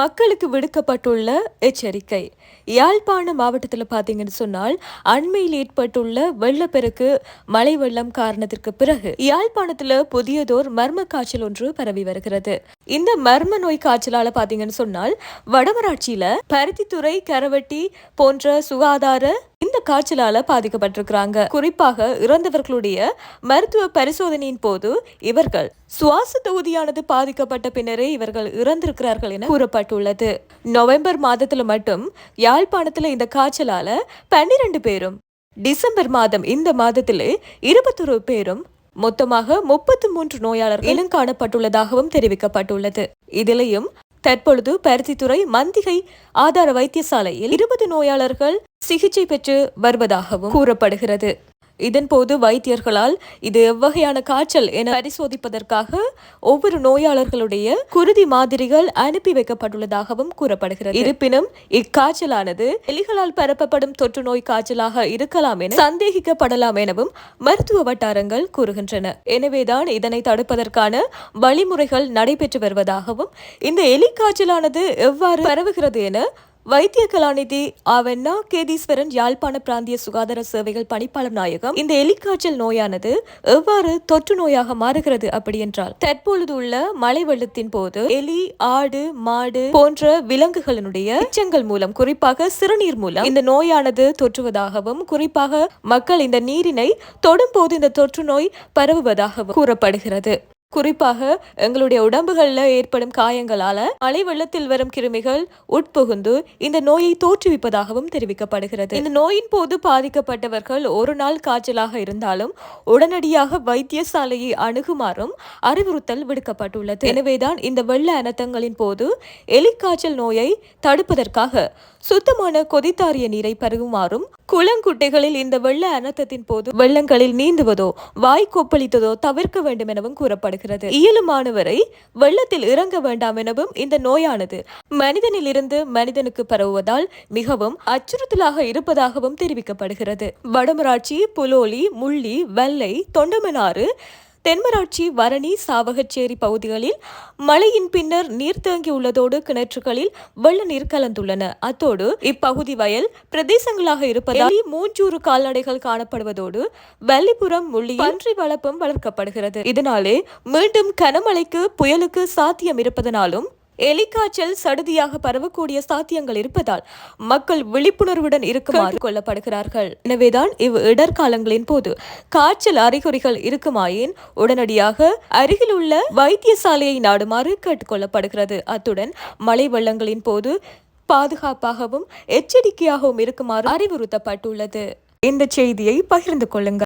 மக்களுக்கு விடுக்கப்பட்டுள்ள எச்சரிக்கை. யாழ்ப்பாண மாவட்டத்தில் பார்த்தீங்கன்னு சொன்னால் அண்மையில் ஏற்பட்டுள்ள வெள்ளப்பெருக்கு மழை வெள்ளம் காரணத்திற்கு பிறகு யாழ்ப்பாணத்தில் புதியதோர் மர்ம காய்ச்சல் ஒன்று பரவி வருகிறது. இந்த மர்ம நோய் காய்ச்சலால பார்த்தீங்கன்னு சொன்னால் வடமராட்சியில பருத்தித்துறை கரவட்டி போன்ற சுகாதார இந்த காய்ச்சலால பாதிக்கப்பட்டிருக்கிறாங்க. குறிப்பாக இறந்தவர்களுடைய மருத்துவ பரிசோதனையின் போது இவர்கள் சுவாச தொகுதியானது பாதிக்கப்பட்ட பின்னரே இவர்கள் இறந்திருக்கிறார்கள் என கூறப்பட்டுள்ளது. நவம்பர் மாதத்துல மட்டும் யாழ்ப்பாணத்துல இந்த காய்ச்சலால பன்னிரண்டு பேரும் டிசம்பர் மாதம் இந்த மாதத்திலே இருபத்தொரு பேரும் மொத்தமாக முப்பத்தி மூன்று நோயாளர்கள் இனம் காணப்பட்டுள்ளதாகவும் தெரிவிக்கப்பட்டுள்ளது. இதிலையும் தற்பொழுது பருத்தித்துறை மந்திகை ஆதார வைத்தியசாலையில் இருபது நோயாளர்கள் சிகிச்சை பெற்று வருவதாகவும் கூறப்படுகிறது. இதன்போது வைத்தியர்களால் இது எவ்வகையான காய்ச்சல் என பரிசோதிப்பதற்காக ஒவ்வொரு நோயாளர்களுடைய குருதி மாதிரிகள் அனுப்பி வைக்கப்பட்டுள்ளதாகவும் கூறப்படுகிறது. இருப்பினும் இக்காய்ச்சலானது எலிகளால் பரப்பப்படும் தொற்று நோய் காய்ச்சலாக இருக்கலாம் என சந்தேகிக்கப்படலாம் எனவும் மருத்துவ வட்டாரங்கள் கூறுகின்றன. எனவேதான் இதனை தடுப்பதற்கான வழிமுறைகள் நடைபெற்று வருவதாகவும் இந்த எலி காய்ச்சலானது எவ்வாறு பரவுகிறது என வைத்திய கலாநிதி அவென்னா கேதீஸ்வரன் யாழ்ப்பாண பிராந்திய சுகாதார சேவைகள் பணிப்பாளர் நாயகம். இந்த எலிக்காய்ச்சல் நோயானது எவ்வாறு தொற்று நோயாக மாறுகிறது அப்படி என்றால் தற்பொழுது உள்ள மழை வெள்ளத்தின் போது எலி ஆடு மாடு போன்ற விலங்குகளினுடைய எச்சங்கள் மூலம் குறிப்பாக சிறுநீர் மூலம் இந்த நோயானது தொற்றுவதாகவும் குறிப்பாக மக்கள் இந்த நீரினை தொடும்போது இந்த தொற்று நோய் பரவுவதாகவும் கூறப்படுகிறது. குறிப்பாக எங்களுடைய உடம்புகளில் ஏற்படும் காயங்களால மழை வெள்ளத்தில் வரும் கிருமிகள் உட்புகுந்து இந்த நோயை தோற்றுவிப்பதாகவும் தெரிவிக்கப்படுகிறது. இந்த நோயின் போது பாதிக்கப்பட்டவர்கள் ஒரு நாள் காய்ச்சலாக இருந்தாலும் உடனடியாக வைத்தியசாலையை அணுகுமாறும் அறிவுறுத்தல் விடுக்கப்பட்டுள்ளது. எனவேதான் இந்த வெள்ள அனர்த்தங்களின் போது எலிக்காய்ச்சல் நோயை தடுப்பதற்காக சுத்தமான கொதித்தாரிய நீரை பருகுமாறும் குளங்குட்டைகளில் இந்த வெள்ள அனர்த்தத்தின் போது வெள்ளங்களில் நீந்துவதோ வாய் கொப்பளித்ததோ தவிர்க்க வேண்டும் எனவும் கூறப்படுகிறது. இயலுமானவரை வெள்ளத்தில் இறங்க வேண்டாம் எனவும் இந்த நோயானது மனிதனில் இருந்து மனிதனுக்கு பரவுவதால் மிகவும் அச்சுறுத்தலாக இருப்பதாகவும் தெரிவிக்கப்படுகிறது. வடமராட்சி புலோலி முள்ளி வெள்ளை தொண்டமனாறு தென்மராட்சி வரணி சாவகச்சேரி பகுதிகளில் மழையின் பின்னர் நீர் தேங்கியுள்ளதோடு கிணற்றுகளில் வெள்ள நீர் கலந்துள்ளன. அத்தோடு இப்பகுதி வயல் பிரதேசங்களாக இருப்பதால் மூஞ்சூறு கால்நடைகள் காணப்படுவதோடு வள்ளிபுரம் முள்ளி பன்றி வளர்ப்பும் வளர்க்கப்படுகிறது. இதனாலே மீண்டும் கனமழைக்கு புயலுக்கு சாத்தியம் இருப்பதனாலும் எலிக்காய்ச்சல் சடுதியாக பரவக்கூடிய சாத்தியங்கள் இருப்பதால் மக்கள் விழிப்புணர்வுடன் இருக்குமாறு கொள்ளப்படுகிறார்கள். எனவேதான் இவ் இடர்காலங்களின் போது காய்ச்சல் அறிகுறிகள் இருக்குமாயின் உடனடியாக அருகில் உள்ள வைத்தியசாலையை நாடுமாறு கேட்டுக்கொள்ளப்படுகிறது. அத்துடன் மழை வெள்ளங்களின் போது பாதுகாப்பாகவும் எச்சரிக்கையாகவும் இருக்குமாறு அறிவுறுத்தப்பட்டுள்ளது. இந்த செய்தியை பகிர்ந்து கொள்ளுங்கள்.